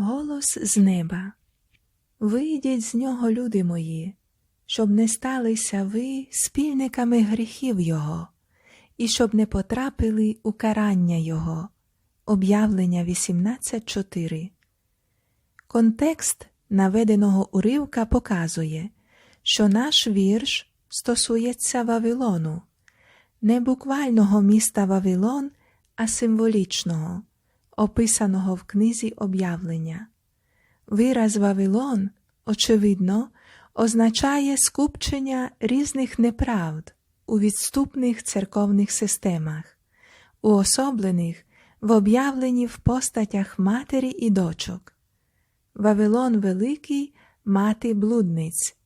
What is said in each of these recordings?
Голос з неба. Вийдіть з нього, люди мої, щоб не сталися ви спільниками гріхів Його, і щоб не потрапили у карання Його. Об'явлення 18.4 Контекст наведеного уривка показує, що наш вірш стосується Вавилону, не буквального міста Вавилон, а символічного, описаного в книзі об'явлення. Вираз Вавилон, очевидно, означає скупчення різних неправд у відступних церковних системах, уособлених в об'явленні в постатях матері і дочок. Вавилон Великий мати блудниць.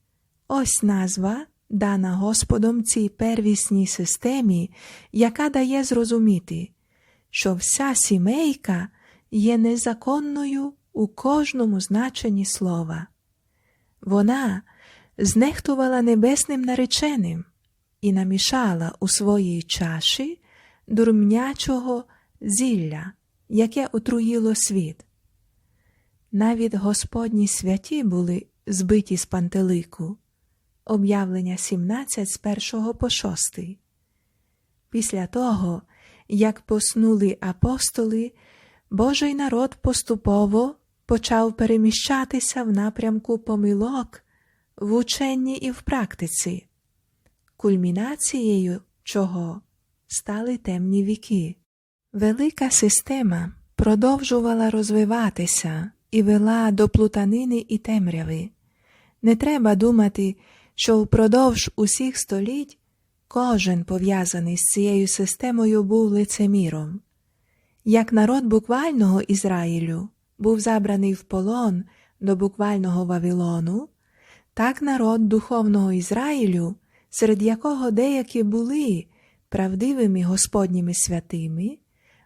Ось назва, дана Господом цій первісній системі, яка дає зрозуміти, що вся сімейка є незаконною у кожному значенні слова. Вона знехтувала небесним нареченим і намішала у своїй чаші дурмнячого зілля, яке отруїло світ. Навіть Господні святі були збиті з пантелику. Об'явлення 17 з 1 по 6. Після того, як поснули апостоли, Божий народ поступово почав переміщатися в напрямку помилок в ученні і в практиці, кульмінацією чого стали темні віки. Велика система продовжувала розвиватися і вела до плутанини і темряви. Не треба думати, що впродовж усіх століть кожен пов'язаний з цією системою був лицеміром. Як народ буквального Ізраїлю був забраний в полон до буквального Вавилону, так народ духовного Ізраїлю, серед якого деякі були правдивими Господніми святими,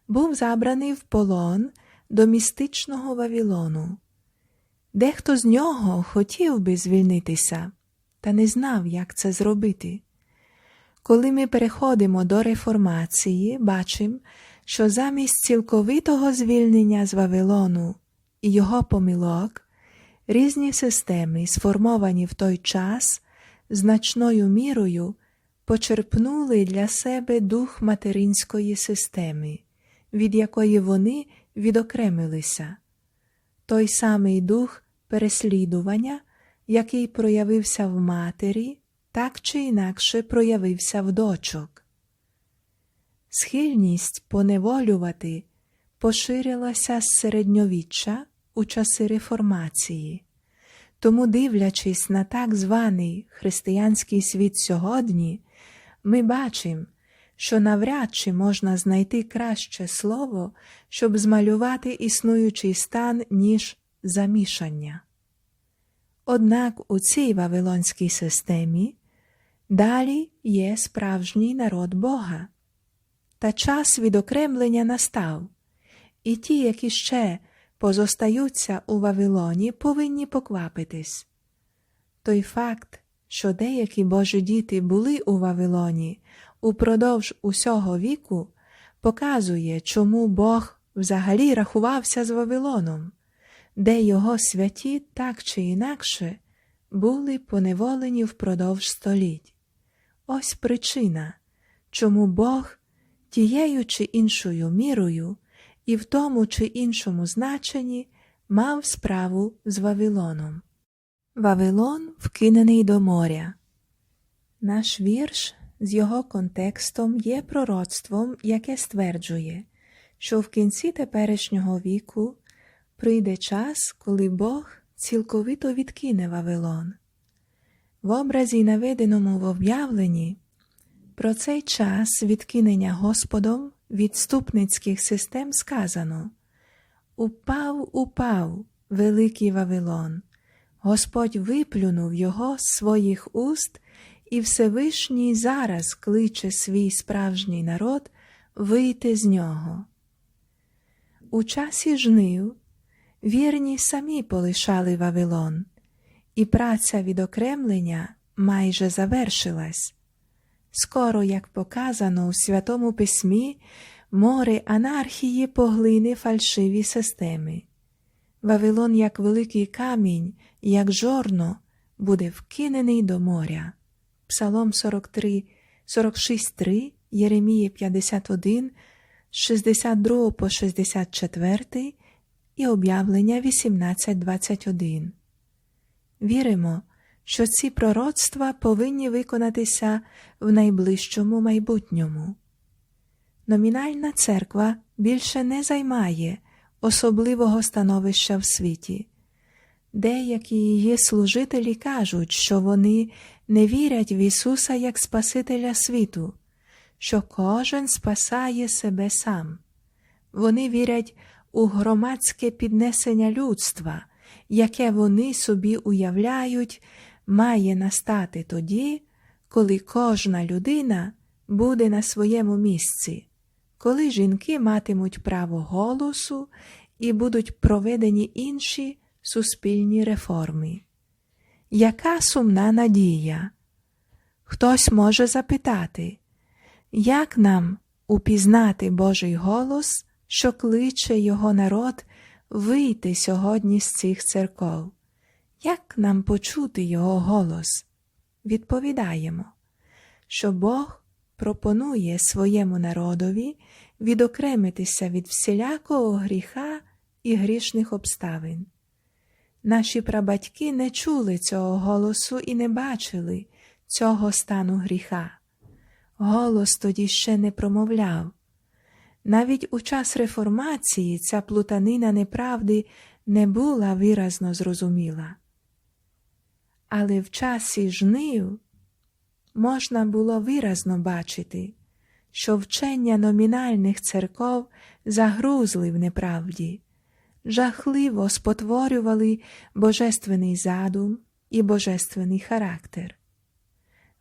був забраний в полон до містичного Вавилону. Дехто з нього хотів би звільнитися, та не знав, як це зробити. Коли ми переходимо до реформації, бачимо, що замість цілковитого звільнення з Вавилону і його помилок, різні системи, сформовані в той час, значною мірою почерпнули для себе дух материнської системи, від якої вони відокремилися. Той самий дух переслідування, який проявився в матері, так чи інакше проявився в дочок. Схильність поневолювати поширилася з середньовіччя у часи реформації, тому, дивлячись на так званий християнський світ сьогодні, ми бачимо, що навряд чи можна знайти краще слово, щоб змалювати існуючий стан, ніж замішання. Однак у цій вавилонській системі далі є справжній народ Бога. Та час відокремлення настав, і ті, які ще позостаються у Вавилоні, повинні поквапитись. Той факт, що деякі Божі діти були у Вавилоні упродовж усього віку, показує, чому Бог взагалі рахувався з Вавилоном, де його святі так чи інакше були поневолені впродовж століть. Ось причина, чому Бог тією чи іншою мірою і в тому чи іншому значенні мав справу з Вавилоном. Вавилон вкинений до моря. Наш вірш з його контекстом є пророцтвом, яке стверджує, що в кінці теперішнього віку прийде час, коли Бог цілковито відкине Вавилон. В образі, наведеному в об'явленні, про цей час відкинення Господом відступницьких систем сказано Упав, упав, великий Вавилон, Господь виплюнув його з своїх уст, і Всевишній зараз кличе свій справжній народ вийти з нього. У часі жнив вірні самі полишали Вавилон, і праця відокремлення майже завершилась. Скоро, як показано у Святому Письмі, море анархії поглине фальшиві системи. Вавилон, як великий камінь, як жорно, буде вкинений до моря. Псалом 43, 46.3, Єремії 51, 62 по 64 і об'явлення 18.21. Віримо, що ці пророцтва повинні виконатися в найближчому майбутньому. Номінальна церква більше не займає особливого становища в світі. Деякі її служителі кажуть, що вони не вірять в Ісуса як Спасителя світу, що кожен спасає себе сам. Вони вірять у громадське піднесення людства, яке вони собі уявляють, має настати тоді, коли кожна людина буде на своєму місці, коли жінки матимуть право голосу і будуть проведені інші суспільні реформи. Яка сумна надія? Хтось може запитати, як нам упізнати Божий голос, що кличе його народ вийти сьогодні з цих церков? Як нам почути його голос? Відповідаємо, що Бог пропонує своєму народові відокремитися від всілякого гріха і грішних обставин. Наші прабатьки не чули цього голосу і не бачили цього стану гріха. Голос тоді ще не промовляв. Навіть у час реформації ця плутанина неправди не була виразно зрозуміла. Але в часі жнив можна було виразно бачити, що вчення номінальних церков загрузли в неправді, жахливо спотворювали божественний задум і божественний характер.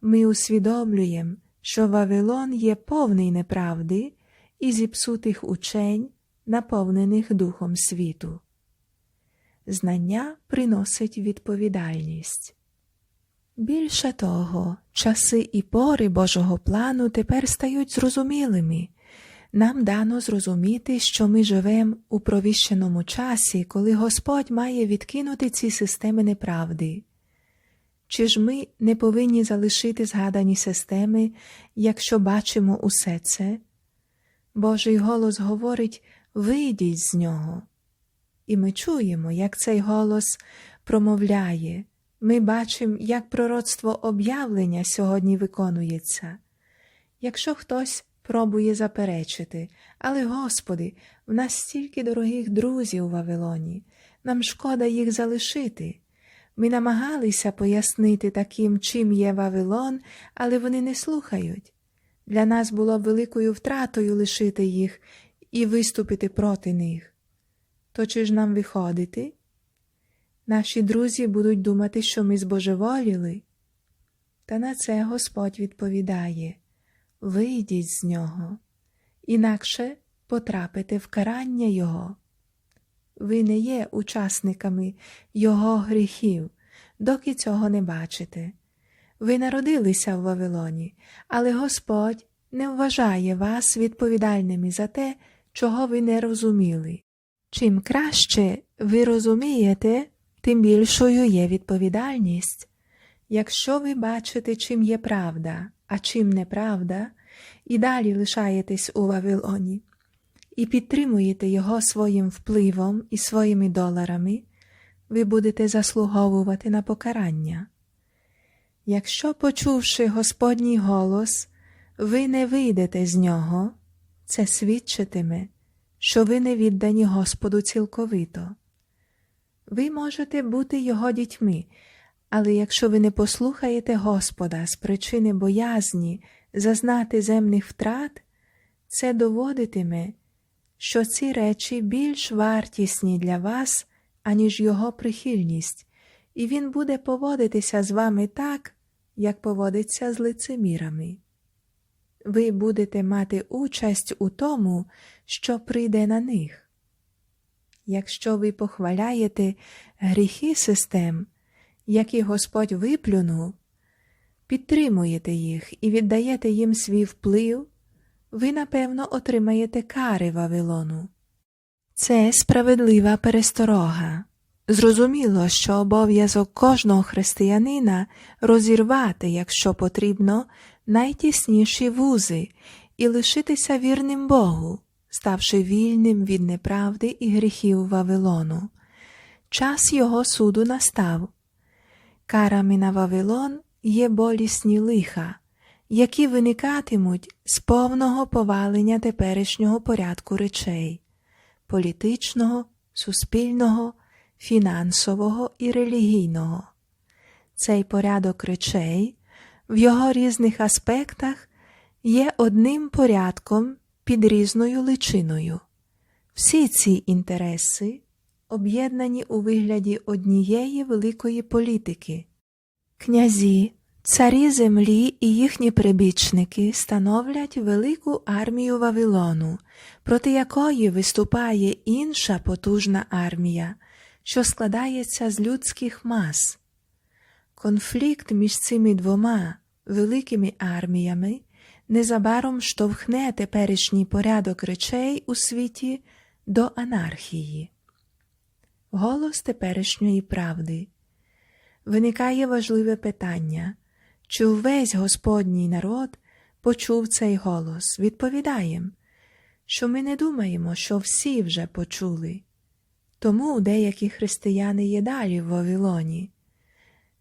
Ми усвідомлюємо, що Вавилон є повний неправди і зіпсутих учень, наповнених Духом світу. Знання приносить відповідальність. Більше того, часи і пори Божого плану тепер стають зрозумілими. Нам дано зрозуміти, що ми живемо у провіщеному часі, коли Господь має відкинути ці системи неправди. Чи ж ми не повинні залишити згадані системи, якщо бачимо усе це? Божий голос говорить вийдіть з нього. І ми чуємо, як цей голос промовляє. Ми бачимо, як пророцтво об'явлення сьогодні виконується. Якщо хтось пробує заперечити, але, Господи, в нас стільки дорогих друзів у Вавилоні, нам шкода їх залишити. Ми намагалися пояснити таким, чим є Вавилон, але вони не слухають. Для нас було великою втратою лишити їх і виступити проти них. То чи ж нам виходити? Наші друзі будуть думати, що ми збожеволіли. Та на це Господь відповідає вийдіть з нього, інакше потрапите в карання Його. Ви не є учасниками Його гріхів, доки цього не бачите. Ви народилися в Вавилоні, але Господь не вважає вас відповідальними за те, чого ви не розуміли. Чим краще ви розумієте, тим більшою є відповідальність. Якщо ви бачите, чим є правда, а чим неправда, і далі лишаєтесь у Вавилоні, і підтримуєте його своїм впливом і своїми доларами, ви будете заслуговувати на покарання. Якщо, почувши Господній голос, ви не вийдете з нього, це свідчитиме, що ви не віддані Господу цілковито. Ви можете бути Його дітьми, але якщо ви не послухаєте Господа з причини боязні зазнати земних втрат, це доводитиме, що ці речі більш вартісні для вас, аніж Його прихильність, і Він буде поводитися з вами так, як поводиться з лицемірами. Ви будете мати участь у тому, що прийде на них. Якщо ви похваляєте гріхи систем, які Господь виплюнув, підтримуєте їх і віддаєте їм свій вплив, ви, напевно, отримаєте кари Вавилону. Це справедлива пересторога. Зрозуміло, що обов'язок кожного християнина розірвати, якщо потрібно, найтісніші вузи і лишитися вірним Богу, ставши вільним від неправди і гріхів Вавилону. Час його суду настав. Карами на Вавилон є болісні лиха, які виникатимуть з повного повалення теперішнього порядку речей політичного, суспільного, фінансового і релігійного. Цей порядок речей в його різних аспектах є одним порядком під різною личиною. Всі ці інтереси об'єднані у вигляді однієї великої політики. Князі, царі землі і їхні прибічники становлять велику армію Вавилону, проти якої виступає інша потужна армія, що складається з людських мас. Конфлікт між цими двома великими арміями незабаром штовхне теперішній порядок речей у світі до анархії. Голос теперішньої правди. Виникає важливе питання, чи увесь Господній народ почув цей голос? Відповідаємо, що ми не думаємо, що всі вже почули. Тому деякі християни є далі в Вавилоні,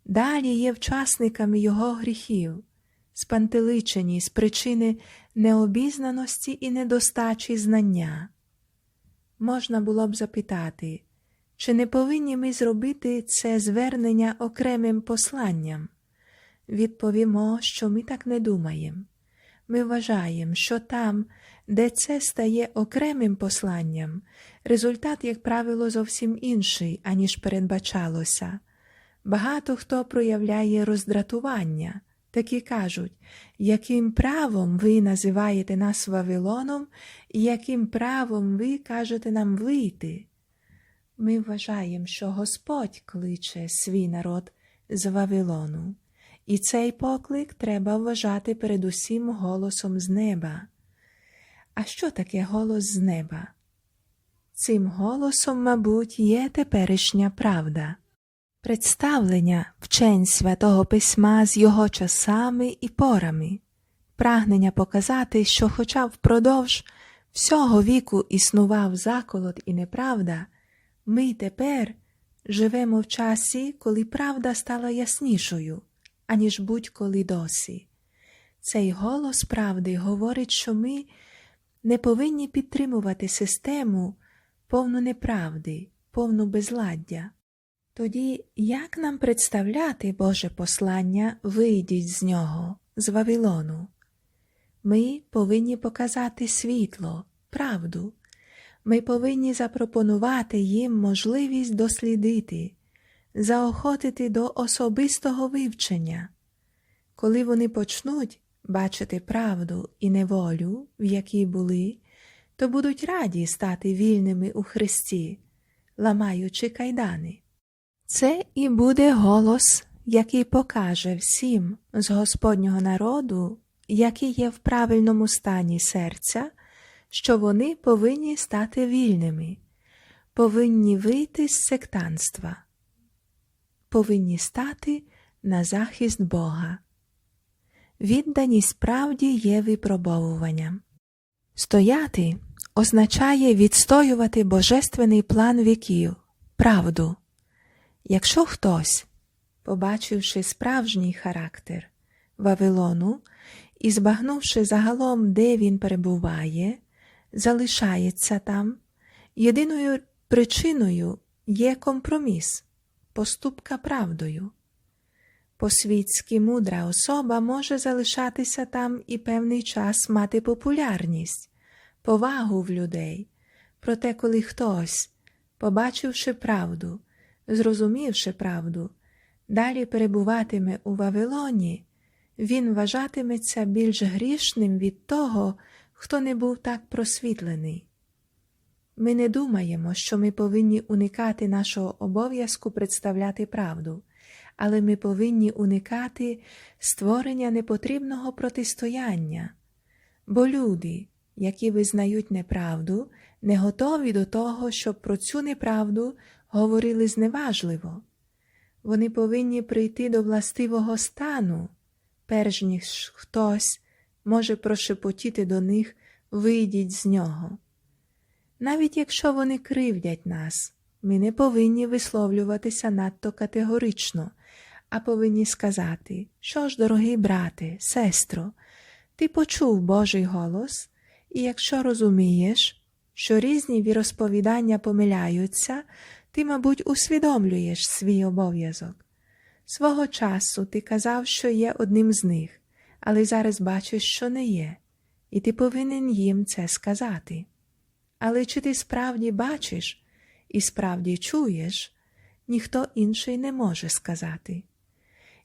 далі є вчасниками його гріхів, спантеличені з причини необізнаності і недостачі знання. Можна було б запитати, чи не повинні ми зробити це звернення окремим посланням? Відповімо, що ми так не думаємо. Ми вважаємо, що там, де це стає окремим посланням, результат, як правило, зовсім інший, аніж передбачалося. Багато хто проявляє роздратування, такі кажуть, яким правом ви називаєте нас Вавилоном, і яким правом ви кажете нам вийти. Ми вважаємо, що Господь кличе свій народ з Вавилону, і цей поклик треба вважати передусім голосом з неба. А що таке голос з неба? Цим голосом, мабуть, є теперішня правда, представлення вчень святого письма з його часами і порами, прагнення показати, що, хоча впродовж всього віку існував заколот і неправда, ми тепер живемо в часі, коли правда стала яснішою, аніж будь-коли досі. Цей голос правди говорить, що ми не повинні підтримувати систему повну неправди, повну безладдя. Тоді як нам представляти Боже послання вийдіть з нього, з Вавилону? Ми повинні показати світло, правду. Ми повинні запропонувати їм можливість дослідити, заохотити до особистого вивчення. Коли вони почнуть бачити правду і неволю, в якій були, то будуть раді стати вільними у Христі, ламаючи кайдани. Це і буде голос, який покаже всім з Господнього народу, який є в правильному стані серця, що вони повинні стати вільними, повинні вийти з сектанства, повинні стати на захист Бога. Відданість правді є випробовуванням. Стояти означає відстоювати божественний план віків, правду. Якщо хтось, побачивши справжній характер Вавилону і збагнувши загалом, де він перебуває, залишається там, єдиною причиною є компроміс, поступка правдою. По-світськи мудра особа може залишатися там і певний час мати популярність, повагу в людей. Проте, коли хтось, побачивши правду, зрозумівши правду, далі перебуватиме у Вавилоні, він вважатиметься більш грішним від того, хто не був так просвітлений. Ми не думаємо, що ми повинні уникати нашого обов'язку представляти правду, але ми повинні уникати створення непотрібного протистояння, бо люди, які визнають неправду, не готові до того, щоб про цю неправду говорили зневажливо. Вони повинні прийти до властивого стану, перш ніж хтось може прошепотіти до них вийдіть з нього. Навіть якщо вони кривдять нас, ми не повинні висловлюватися надто категорично, а повинні сказати, що ж, дорогий брате, сестро, ти почув Божий голос, і якщо розумієш, що різні віросповідання помиляються, ти, мабуть, усвідомлюєш свій обов'язок. Свого часу ти казав, що є одним з них, але зараз бачиш, що не є, і ти повинен їм це сказати. Але чи ти справді бачиш і справді чуєш, ніхто інший не може сказати.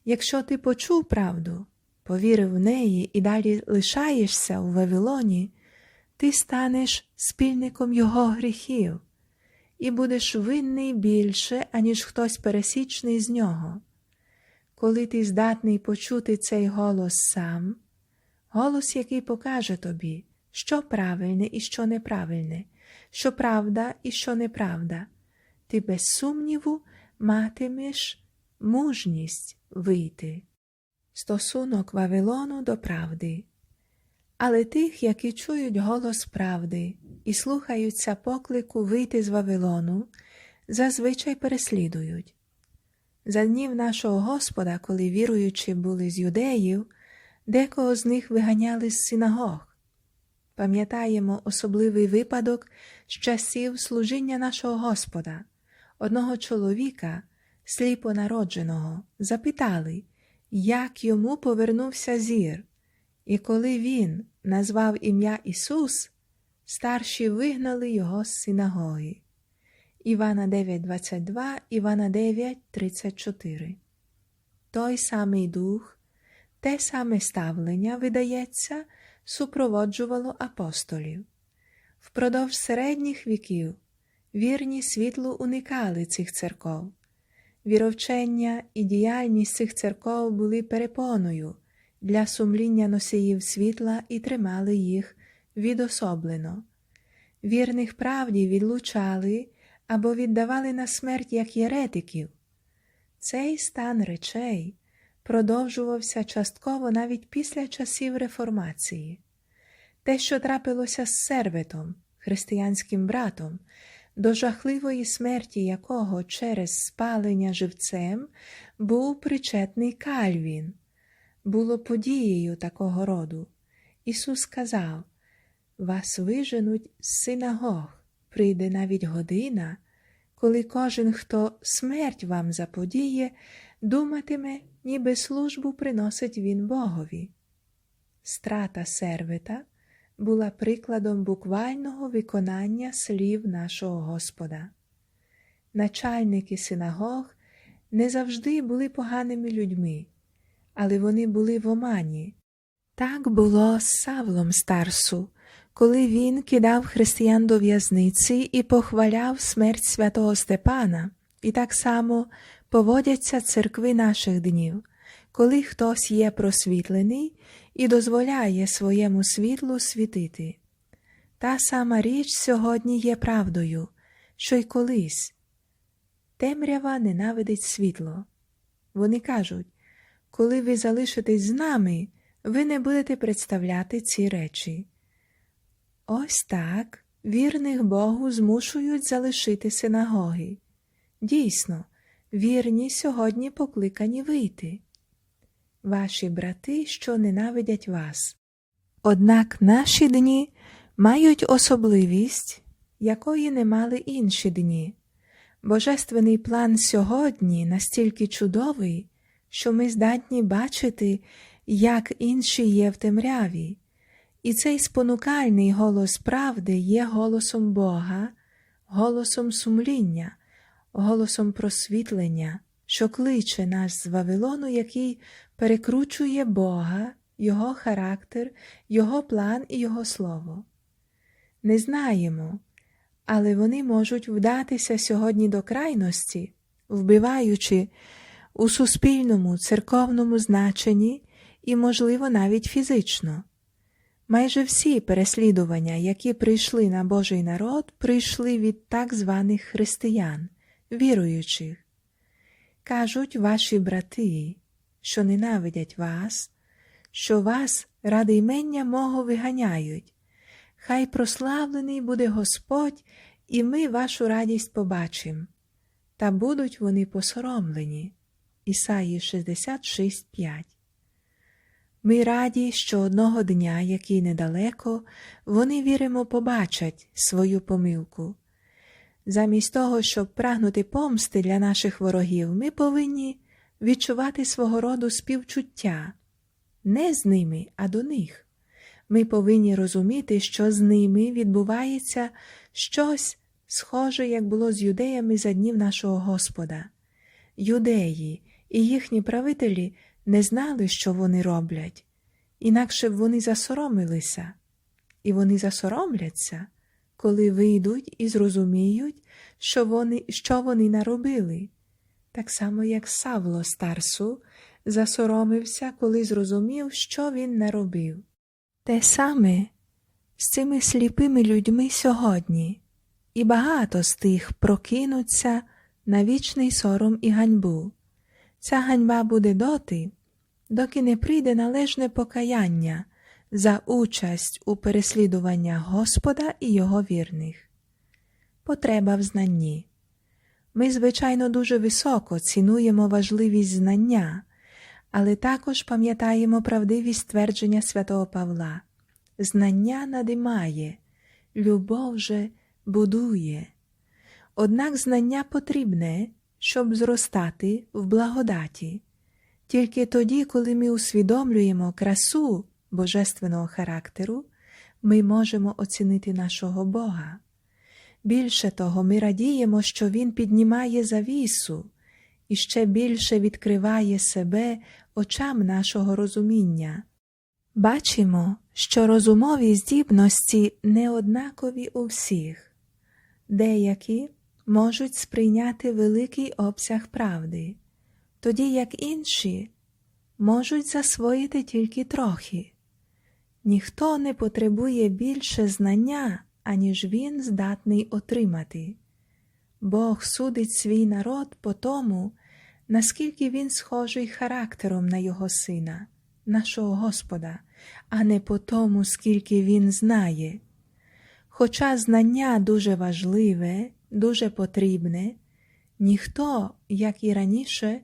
Якщо ти почув правду, повірив в неї і далі лишаєшся у Вавилоні, ти станеш спільником його гріхів і будеш винний більше, аніж хтось пересічний з нього. Коли ти здатний почути цей голос сам, голос, який покаже тобі, що правильне і що неправильне, що правда і що неправда, ти без сумніву матимеш мужність вийти. Стосунок Вавилону до правди. Але тих, які чують голос правди і слухаються поклику вийти з Вавилону, зазвичай переслідують. За днів нашого Господа, коли віруючі були з юдеїв, декого з них виганяли з синагог. Пам'ятаємо особливий випадок з часів служіння нашого Господа, одного чоловіка, сліпо народженого, запитали, як йому повернувся зір. І коли він назвав ім'я Ісус, старші вигнали його з синагоги. Івана 9.22, Івана 9.34 Той самий дух, те саме ставлення, видається, супроводжувало апостолів. Впродовж середніх віків вірні світлу уникали цих церков. Віровчення і діяльність цих церков були перепоною для сумління носіїв світла і тримали їх відособлено. Вірних правді відлучали або віддавали на смерть як єретиків. Цей стан речей продовжувався частково навіть після часів реформації. Те, що трапилося з серветом, християнським братом, до жахливої смерті якого через спалення живцем був причетний Кальвін, було подією такого роду. Ісус сказав Вас виженуть з синагог, прийде навіть година, коли кожен, хто смерть вам заподіє, думатиме, ніби службу приносить він Богові. Страта сервета була прикладом буквального виконання слів нашого Господа. Начальники синагог не завжди були поганими людьми, але вони були в омані. Так було з Савлом Старсу, коли він кидав християн до в'язниці і похваляв смерть святого Степана, і так само поводяться церкви наших днів, коли хтось є просвітлений і дозволяє своєму світлу світити. Та сама річ сьогодні є правдою, що й колись. Темрява ненавидить світло. Вони кажуть, коли ви залишитесь з нами, ви не будете представляти ці речі. Ось так вірних Богу змушують залишити синагоги. Дійсно, вірні сьогодні покликані вийти. Ваші брати, що ненавидять вас. Однак наші дні мають особливість, якої не мали інші дні. Божественний план сьогодні настільки чудовий, що ми здатні бачити, як інші є в темряві, і цей спонукальний голос правди є голосом Бога, голосом сумління, голосом просвітлення, що кличе нас з Вавилону, який перекручує Бога, Його характер, Його план і Його слово. Не знаємо, але вони можуть вдатися сьогодні до крайності, вбиваючи у суспільному, церковному значенні і, можливо, навіть фізично. Майже всі переслідування, які прийшли на Божий народ, прийшли від так званих християн, віруючих. Кажуть ваші брати, що ненавидять вас, що вас ради імення мого виганяють. Хай прославлений буде Господь, і ми вашу радість побачим. Та будуть вони посоромлені. Ісаї 66.5 Ми раді, що одного дня, який недалеко, вони віримо побачать свою помилку. Замість того, щоб прагнути помсти для наших ворогів, ми повинні відчувати свого роду співчуття не з ними, а до них. Ми повинні розуміти, що з ними відбувається щось схоже, як було з юдеями за днів нашого Господа. Юдеї і їхні правителі не знали, що вони роблять, інакше б вони засоромилися, і вони засоромляться, коли вийдуть і зрозуміють, що вони, що вони наробили. Так само, як Савло Старсу засоромився, коли зрозумів, що він наробив. Те саме з цими сліпими людьми сьогодні, і багато з тих прокинуться на вічний сором і ганьбу. Ця ганьба буде доти, доки не прийде належне покаяння за участь у переслідуваннях Господа і Його вірних. Потреба в знанні. Ми, звичайно, дуже високо цінуємо важливість знання, але також пам'ятаємо правдивість твердження святого Павла знання надимає, любов же будує. Однак знання потрібне, щоб зростати в благодаті. Тільки тоді, коли ми усвідомлюємо красу божественного характеру, ми можемо оцінити нашого Бога. Більше того, ми радіємо, що Він піднімає завісу і ще більше відкриває себе очам нашого розуміння. Бачимо, що розумові здібності неоднакові у всіх, деякі можуть сприйняти великий обсяг правди, тоді як інші можуть засвоїти тільки трохи. Ніхто не потребує більше знання, аніж він здатний отримати. Бог судить свій народ по тому, наскільки він схожий характером на його сина, нашого Господа, а не по тому, скільки він знає. Хоча знання дуже важливе, дуже потрібне, ніхто, як і раніше,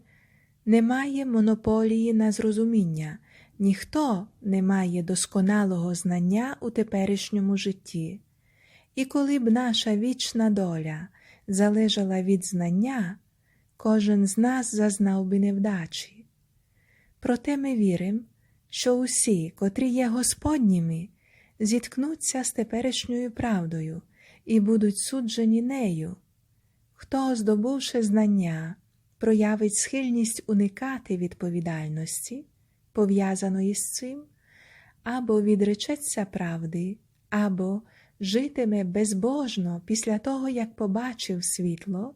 не має монополії на зрозуміння, ніхто не має досконалого знання у теперішньому житті. І коли б наша вічна доля залежала від знання, кожен з нас зазнав би невдачі. Проте ми віримо, що усі, котрі є Господніми, зіткнуться з теперішньою правдою і будуть суджені нею. Хто, здобувши знання, проявить схильність уникати відповідальності, пов'язаної з цим, або відречеться правди, або житиме безбожно після того, як побачив світло,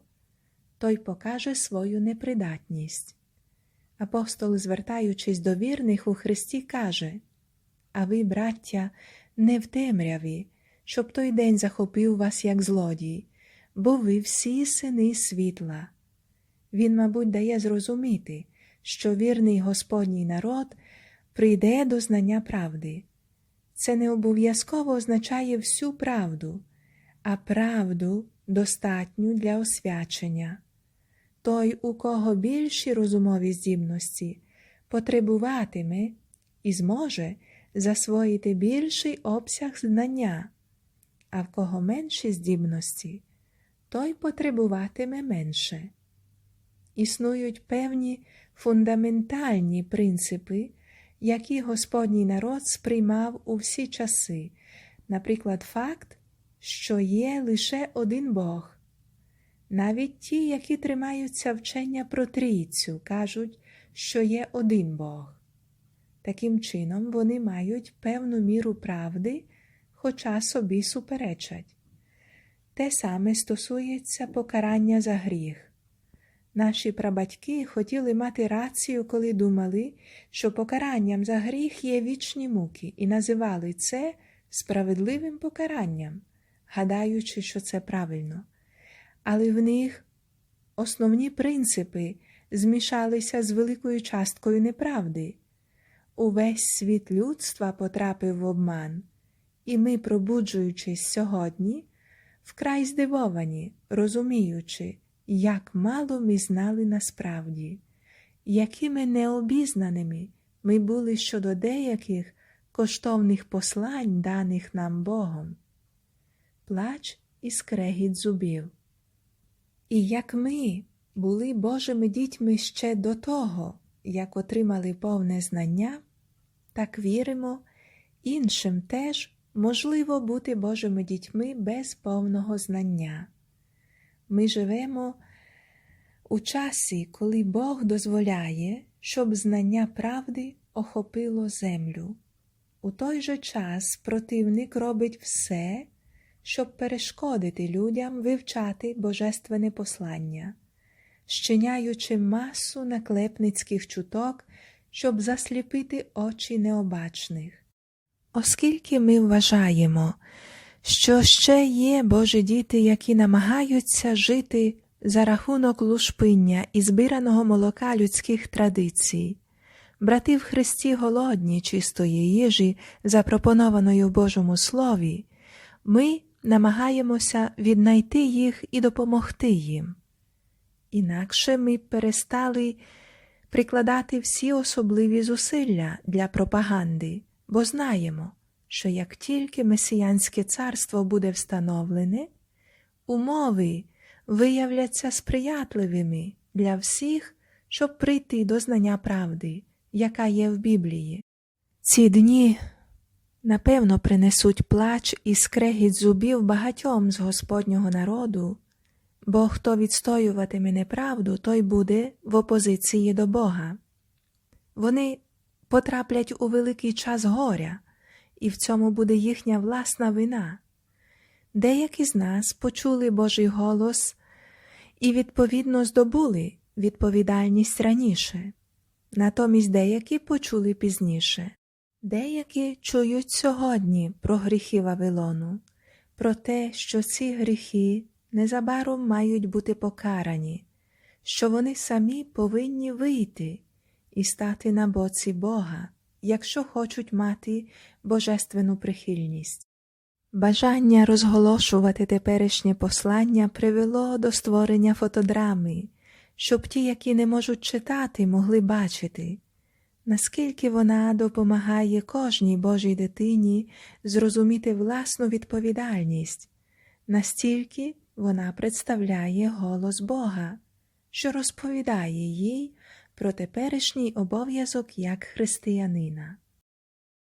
той покаже свою непридатність. Апостол, звертаючись до вірних у Христі, каже А ви, браття, не в темряві, щоб той день захопив вас як злодій, бо ви всі сини світла. Він, мабуть, дає зрозуміти, що вірний Господній народ прийде до знання правди. Це не обов'язково означає всю правду, а правду достатню для освячення. Той, у кого більші розумові здібності, потребуватиме і зможе засвоїти більший обсяг знання, а в кого менші здібності, той потребуватиме менше. Існують певні фундаментальні принципи, які Господній народ сприймав у всі часи, наприклад, факт, що є лише один Бог. Навіть ті, які тримаються вчення про трійцю, кажуть, що є один Бог. Таким чином, вони мають певну міру правди, хоча собі суперечать. Те саме стосується покарання за гріх. Наші прабатьки хотіли мати рацію, коли думали, що покаранням за гріх є вічні муки, і називали це справедливим покаранням, гадаючи, що це правильно. Але в них основні принципи змішалися з великою часткою неправди. Увесь світ людства потрапив в обман, і ми, пробуджуючись сьогодні, вкрай здивовані, розуміючи, як мало ми знали насправді, якими необізнаними ми були щодо деяких коштовних послань, даних нам Богом. Плач і скрегіт зубів. І як ми були Божими дітьми ще до того, як отримали повне знання, так віримо, іншим теж можливо бути Божими дітьми без повного знання. Ми живемо у часі, коли Бог дозволяє, щоб знання правди охопило землю. У той же час противник робить все, щоб перешкодити людям вивчати божественне послання, щиняючи масу наклепницьких чуток, щоб засліпити очі необачних. Оскільки ми вважаємо, що ще є Божі діти, які намагаються жити за рахунок лушпиння і збираного молока людських традицій, брати в Христі голодні чистої їжі, запропонованої в Божому Слові, ми намагаємося віднайти їх і допомогти їм. Інакше ми перестали прикладати всі особливі зусилля для пропаганди, бо знаємо, що як тільки Месіянське царство буде встановлене, умови виявляться сприятливими для всіх, щоб прийти до знання правди, яка є в Біблії. Ці дні напевно принесуть плач і скрегіт зубів багатьом з Господнього народу, бо хто відстоюватиме неправду, той буде в опозиції до Бога. Вони потраплять у великий час горя, і в цьому буде їхня власна вина. Деякі з нас почули Божий голос і, відповідно, здобули відповідальність раніше, натомість деякі почули пізніше. Деякі чують сьогодні про гріхи Вавилону, про те, що ці гріхи незабаром мають бути покарані, що вони самі повинні вийти і стати на боці Бога, якщо хочуть мати божественну прихильність. Бажання розголошувати теперішнє послання привело до створення фотодрами, щоб ті, які не можуть читати, могли бачити, наскільки вона допомагає кожній Божій дитині зрозуміти власну відповідальність, настільки вона представляє голос Бога, що розповідає їй про теперішній обов'язок як християнина.